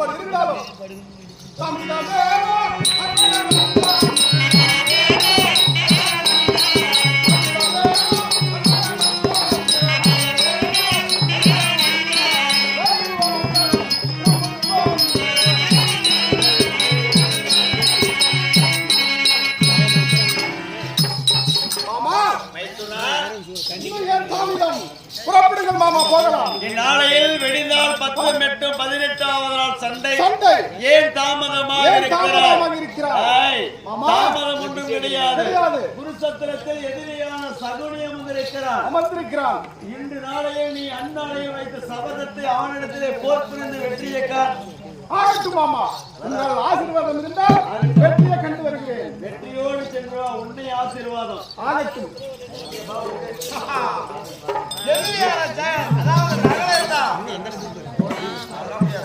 மேடையில் அப்படி இருந்தாலும் தமிழமே போகலாம். இந்நாளையில் வெடிந்தால் பத்து மெட்டும் பதினெட்டாவது நாள் சண்டை. சண்டை. ஏன் தாமதமாக இருக்கிறார்? இருக்கிறார்? தாமதம் ஒன்றும் கிடையாது. குருசத்திரத்தில் எதிரியான சகுனியம் வந்திருக்கிறார் அமர்ந்திருக்கிறான் இன்று நாளையில் நீ அந்நாளையில் வைத்த சபதத்தை அவனிடத்திலே போர் புரிந்து வெற்றியக்கா ஆகட்டும் மாமா. உங்கள் ஆசீர்வாதம் இருந்தால் வெற்றியை வெற்றியோடு சென்றா உன்னை ஆசீர்வாதம். ஆகட்டும்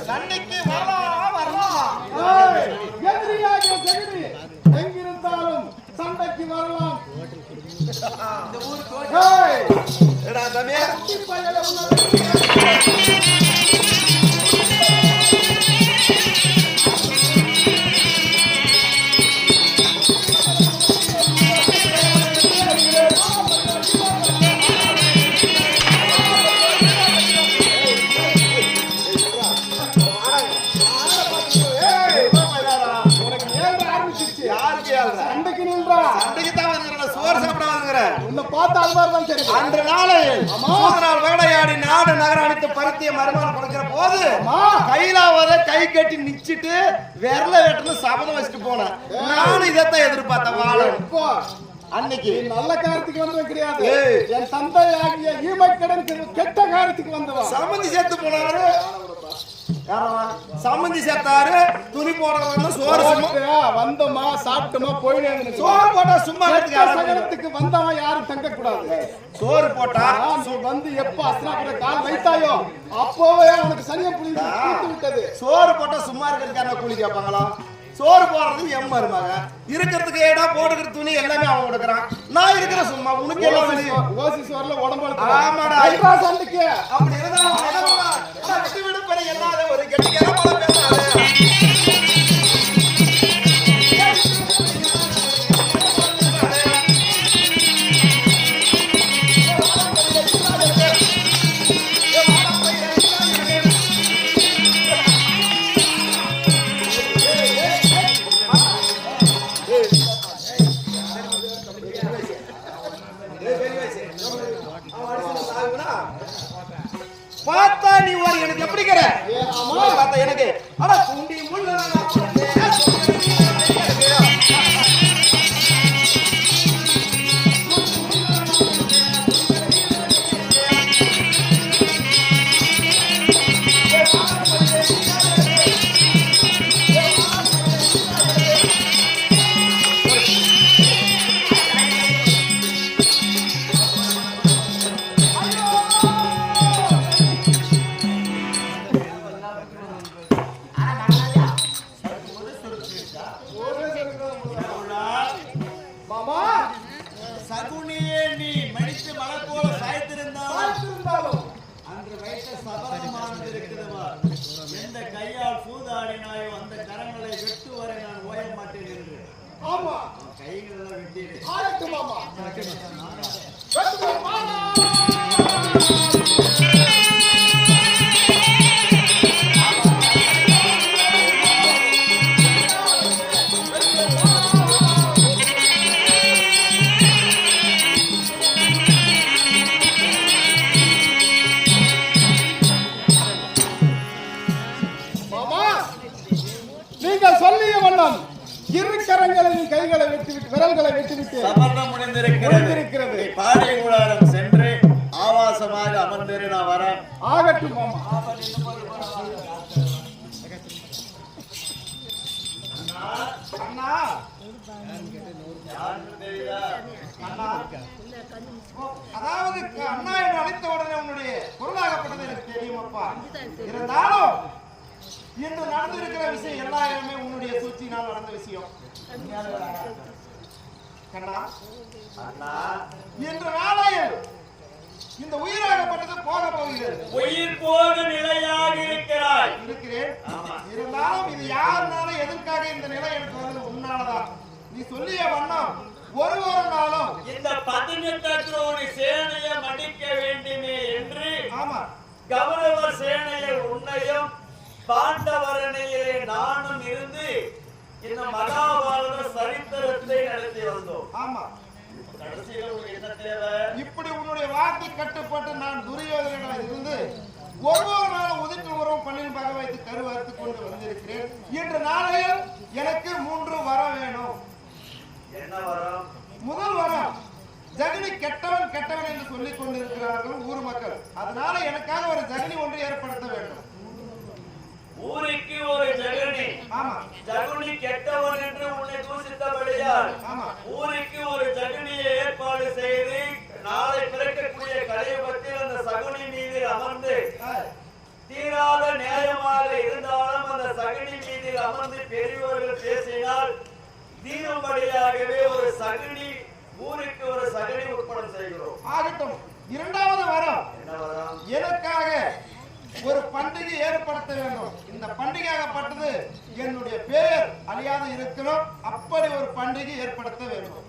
சண்டைக்கு வரலாம் வரலாம் எதிரியாகிய ஜெகதி எங்கிருந்தாலும் சண்டைக்கு வரலாம். ஏய், ஏடா வந்துக்கிறேன் உன்னை பார்த்த அது மாதிரி தான் தெரியுது. அன்று நாளில் சூதனால் வேடையாடி நாடு நகரம் அடித்து பருத்திய மருமகன் கொடுக்கிற போது கையிலாவத கை கட்டி நிச்சிட்டு விரல வெட்டணும் சபதம் வச்சுட்டு போனேன் நானும் இதைத்தான் எதிர்பார்த்தேன் வாழன் இப்போ அன்னைக்கு நல்ல காரியத்துக்கு வந்தவன் கிடையாது. என் தந்தை ஆகிய ஈமை கடன் கெட்ட காரியத்துக்கு வந்தவன் சம்மந்தி சேர்த்து போனாரு? சம்மந்தி சேர்த்தாரு துணி போட வந்து சோறு சும்மா வந்தோமா? சாப்பிட்டோமா? போயிடுங்க சோறு போட்டா சும்மா. சகலத்துக்கு வந்தவன் யாரும் தங்க கூடாது சோறு போட்டா வந்து எப்ப அஸ்னாபுர கால் வைத்தாயோ அப்போவே உனக்கு சனிய புரிந்து தீர்த்து விட்டது. சோறு போட்டா சும்மா இருக்கிறதுக்கான கூலி கேட்பாங்களா? சோறு போடுறது எம் மருமக இருக்கிறதுக்கு ஏடா போடுக்கிற துணி எல்லாமே அவன் கொடுக்குறான். நான் இருக்கிற சும்மா உனக்கு எல்லாம் ஓசி வெளியே சோ- ஓசி சோர்ல உடம்பு ஆமாடா. அப்படி விட்டு விடு பெரிய ஒரு கெட்டிக்கார பார்த்தா நீ ஒரு எனக்கு எப்படி பார்த்தா எனக்கு அட குண்டி முள்ள ஆமா கைகளை வெட்டினேன் ஆகட்டும் மாமா. கைகளை வெட்டிவிட்டு விரல்களை வெட்டிவிட்டு சபதம் முடிந்திருக்கிறது. பாடை கூடாரம் சென்று ஆவாசமாக அமர்ந்திரு நான் வரேன். ஆகட்டும் அண்ணா அதாவது அண்ணா என்று அழைத்த உடனே உன்னுடைய பொருளாகப்பட்டது எனக்கு தெரியும் அப்பா. இருந்தாலும் இன்று நடந்திருக்கிற விஷயம் எல்லா இடமே உன்னுடைய சூழ்ச்சியினால் நடந்த விஷயம். இன்று நாளையில் இந்த உயிராகப்பட்டது போக போகிறது. உயிர் போக நிலையாக இருக்கிறாய். இருக்கிறேன். இருந்தாலும் இது யாருனால எதற்காக இந்த நிலை எனக்கு வந்து உன்னாலதான். நீ சொல்லிய வண்ணம் ஒரு ஒரு நாளும் இந்த பதினெட்டு ஒரு சேனையை மடிக்க வேண்டுமே என்று ஆமா. கௌரவ சேனையை உன்னையும் பாண்டவரணையிலே நானும் இருந்து இந்த மகாபாரத சரித்திரத்தை நடத்தி வந்தோம். ஆமா. இப்படி உன்னுடைய வார்த்தை கட்டுப்பட்டு நான் துரியோதனிடம் இருந்து ஒவ்வொரு நாளும் உதித்து உறவும் பள்ளியில் பக வைத்து கருவார்த்து கொண்டு வந்திருக்கிறேன். இன்று நாளையில் எனக்கு மூன்று வரம் வேணும். என்ன வரும்? முதல் வரம் ஜெகனி கெட்டவன் கெட்டவன் என்று சொல்லிக் கொண்டிருக்கிறார்கள் ஊர் மக்கள். அதனால எனக்காக ஒரு ஜெகனி ஒன்று ஏற்படுத்த வேண்டும். ஊருக்கு ஒரு ஜெகனி. ஜகுனி கெட்டவன் என்று உன்னை தூசித்தபடியால் ஊருக்கு ஒரு ஜகுனியை ஏற்பாடு செய்து நாளை பிறக்கக்கூடிய கலியுகத்தில் அந்த சகுனி மீது அமர்ந்து தீராத நியாயமாக இருந்தாலும் அந்த சகுனி மீது அமர்ந்து பெரியவர்கள் பேசினால் தீரும்படியாகவே ஒரு சகுனி ஊருக்கு ஒரு சகுனி உட்படம் செய்கிறோம். ஆகட்டும். இரண்டாவது வரம். என்ன வரும்? எனக்காக ஒரு பண்டிகை ஏற்படுத்த வேண்டும். இந்த பண்டிகையாகப்பட்டது என்னுடைய பேர் அழியாது இருக்கணும் அப்படி ஒரு பண்டிகை ஏற்படுத்த வேண்டும்.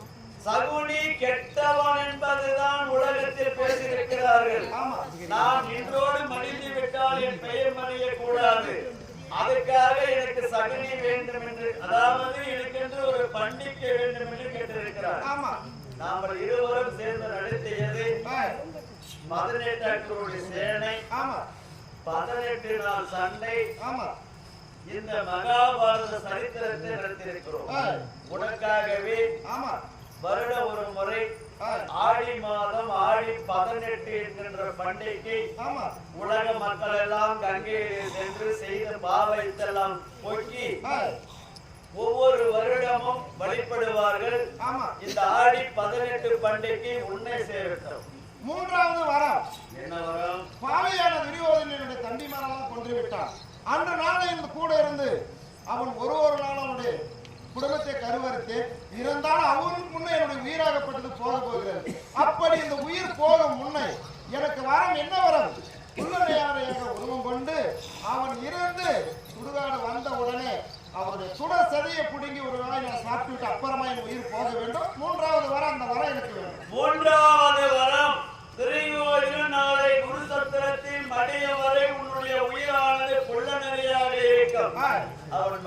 சகுனி கெட்டவன் என்பதுதான் உலகத்தில் பேசியிருக்கிறார்கள். நான் இன்றோடு மடிந்து விட்டால் என் பெயர் மறைய கூடாது அதுக்காக எனக்கு சகுனி வேண்டும் என்று அதாவது எனக்கென்று ஒரு பண்டிகை வேண்டும் என்று கேட்டிருக்கிறார். ஆமா. நாங்கள் இருவரும் சேர்ந்து நடத்தியது பதினெட்டு அக்ரோடி சேனை. ஆமா. பதினெட்டு நாள் சண்டை. இந்த மகாபாரத சரித்திரத்தை நடத்தியிருக்கிறோம். உனக்காகவே வருட ஒரு முறை ஆடி மாதம் ஆடி பதினெட்டு என்கின்ற பண்டிகை ஆமா. உலக மக்கள் எல்லாம் கங்கையில் சென்று செய்த பாவத்தெல்லாம் போக்கி ஒவ்வொரு வருடமும் வழிபடுவார்கள். ஆமா. இந்த ஆடி பதினெட்டு பண்டிகை உன்னை சேரட்டும். மூன்றாவது வரும். பாவையான துரியோதனனுடைய தம்பிமாரெல்லாம் கொன்று விட்டான் அன்று நாளை இந்த கூட இருந்து அவன் ஒரு ஒரு நாள் அவனுடைய குடும்பத்தை கருவறுத்து இருந்தாலும் அவனுக்கு முன்னே என்னுடைய உயிராகப்பட்டது போக போகிறது. அப்படி இந்த உயிர் போக முன்னே எனக்கு வரம் என்ன வரம்? உள்ளனையாரையாக உருவம் கொண்டு அவன் இருந்து சுடுகாடு வந்த உடனே அவருடைய சுட சதையை பிடுங்கி ஒரு வேளை நான் சாப்பிட்டு அப்புறமா என் உயிர் போக வேண்டும். மூன்றாவது வர அந்த வரம் எனக்கு வேண்டும் மூன்றாவது வரம் திரையோரிலும் நாளை குருசத்திரத்தில் மடிய வரை உன்னுடைய உயிரானது கொள்ள நிறையாக இருக்கும் ஆ,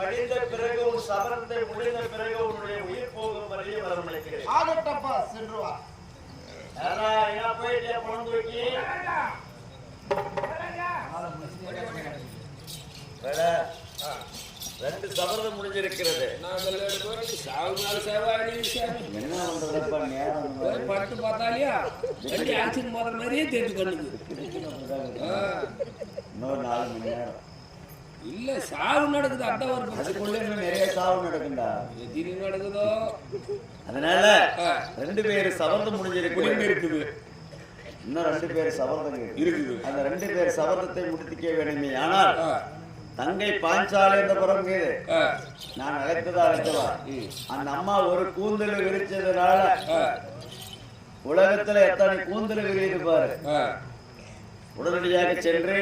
மடிந்த பிறகு உன் சபரத்தை முடிந்த பிறகு உன்னுடைய உயிர் போகும் வரையும் வரமளிக்கிறேன் ஆகட்டப்பா சென்று வா யாரா எங்க போயிட்டே பணம் தூக்கி. வேலை. ரெண்டு சபரம் முடிஞ்சிருக்கிறது. பட்டு பார்த்தாலியா? வண்டி ஆக்சிடென்ட் போடுற மாதிரியே தெரிஞ்சு பண்ணுது இன்னொரு நாலு மணி நேரம். இல்ல சாவு நடக்குது. அதான் ஒரு பிரச்சனை நிறைய சாவு நடக்குண்டா எதிரி நடக்குதோ? அதனால. ரெண்டு பேர் சபதம் முடிஞ்சிருக்கு குடிமை இருக்குது. இன்னும் ரெண்டு பேர் சபதம் இருக்குது. அந்த ரெண்டு பேர் சபதத்தை முடித்துக்க வேண்டுமே. ஆனால் தங்கை பாஞ்சாலை என்ற புறம் மீது நான் அழைத்ததா அழைத்தவா அந்த அம்மா ஒரு கூந்தல் விரிச்சதுனால உலகத்துல எத்தனை கூந்தல் விரியுது பாரு? உடனடியாக சென்று.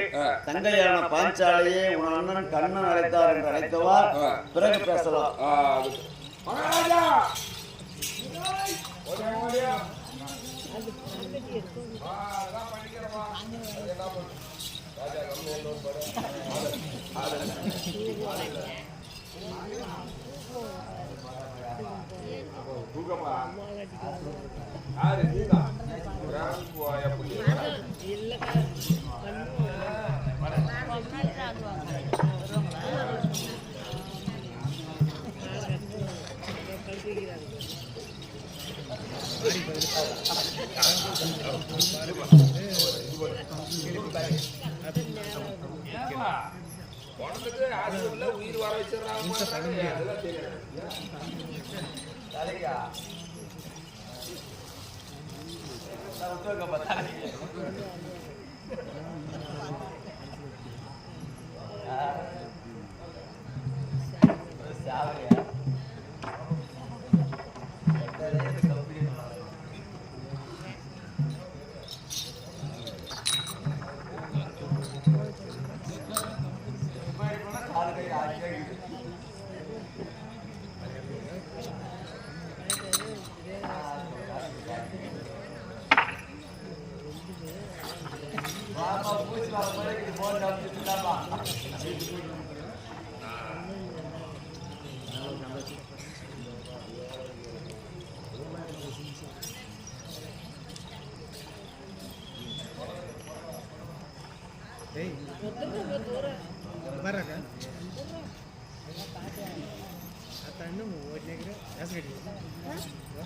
தங்கையான பாஞ்சாலையே உன் அண்ணன் கண்ணன் அழைத்தார் என்று அழைத்தவா. பிறகு பேசலாம் ஆ, அது. மகாராஜா ஓடியா, ஓடியா. உடம்புக்கு ஆசிரியர்ல உயிர் வர வச்சிடறாங்க அதெல்லாம் தெரியாது ஒண்ணும் படு. தூக்கமா யாரு நீதா ராம் போயா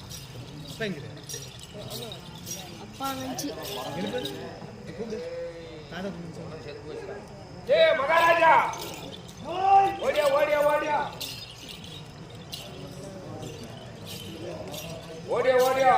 புள்ளி ஏம்மா, மகாராஜா! ஓடியா ஓடியா ஓடியா! ஓடியா ஓடியா!